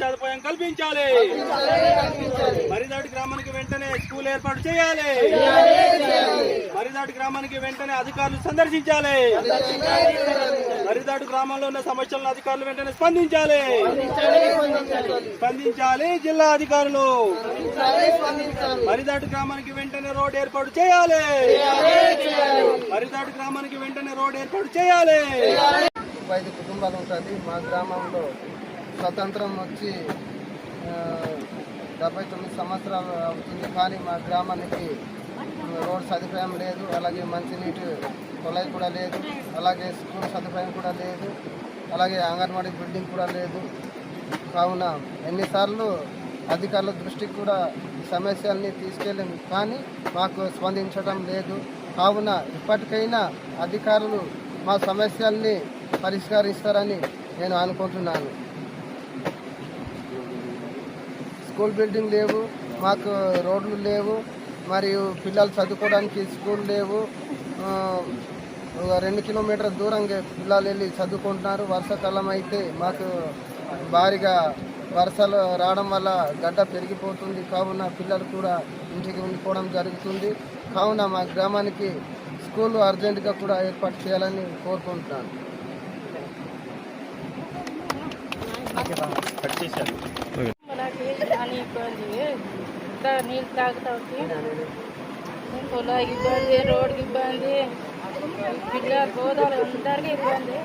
సదుపాయం కల్పించాలి. మరిదాటి గ్రామానికి వెంటనే స్కూల్ ఏర్పాటు చేయాలి. మరిదాటి గ్రామానికి వెంటనే అధికారులు సందర్శించాలి. మరిదాటి గ్రామంలో ఉన్న సమస్యలను అధికారులు వెంటనే స్పందించాలి. స్పందించాలి జిల్లా అధికారులు. మరిదాటి గ్రామానికి వెంటనే రోడ్ ఏర్పాటు చేయాలి. మరిదాటి గ్రామానికి వెంటనే రోడ్ ఏర్పాటు చేయాలి. ఐదు కుటుంబాలు ఉంటుంది మా గ్రామంలో స్వతంత్రం వచ్చి డెబ్బై తొమ్మిది సంవత్సరాలు అవుతుంది. కానీ మా గ్రామానికి రోడ్ సదుపాయం లేదు. అలాగే మంచినీటి కొలాయి కూడా లేదు. అలాగే స్కూల్ సదుపాయం కూడా లేదు. అలాగే అంగన్వాడీ బిల్డింగ్ కూడా లేదు. కావున ఎన్నిసార్లు అధికారుల దృష్టికి కూడా సమస్యల్ని తీసుకెళ్ళాము కానీ మాకు స్పందించడం లేదు. కావున ఇప్పటికైనా అధికారులు మా సమస్యల్ని పరిష్కరిస్తారని నేను అనుకుంటున్నాను. స్కూల్ బిల్డింగ్ లేవు మాకు రోడ్లు లేవు మరియు పిల్లలు చదువుకోవడానికి స్కూల్ లేవు. ఒక రెండు కిలోమీటర్ల దూరంగా పిల్లలు వెళ్ళి చదువుకుంటున్నారు. వర్షాకాలం అయితే మాకు భారీగా వర్షాలు రావడం వల్ల గడ్డ పెరిగిపోతుంది. కావున పిల్లలు కూడా ఇంటికి ఉండిపోవడం జరుగుతుంది. కావున మా గ్రామానికి స్కూల్ అర్జెంటుగా కూడా ఏర్పాటు చేయాలని కోరుకుంటున్నాను. చాలా ఇబ్బంది. ఇంకా నీళ్ళు తాగుతాకి పొలాకి ఇబ్బంది రోడ్కి ఇబ్బంది. పిల్లల గోదాలు అందరికీ ఇబ్బంది.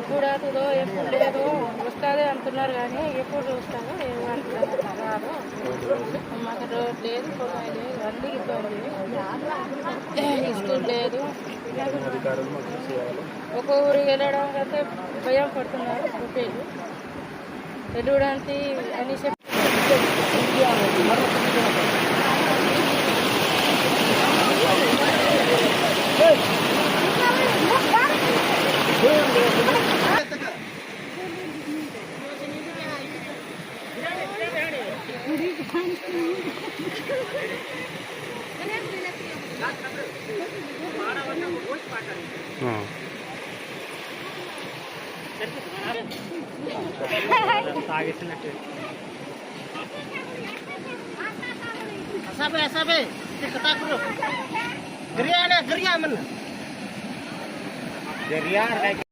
ఎప్పుడు అవుతుందో ఎప్పుడు లేదు వస్తుంది అంటున్నారు కానీ ఎప్పుడు వస్తుందో ఏమో అంటున్నారు రాదు మాకు రోడ్ లేదు పొలం లేదు అన్ని ఇబ్బంది. స్కూల్ లేదు. ఒక ఊరికి వెళ్ళడం అయితే భయం పడుతున్నారు రూపాయలు వెళ్ళడానికి అని చెప్పి Sabe, Sampai-sampai, kita takut. Geria, geria, men. Geria, eh,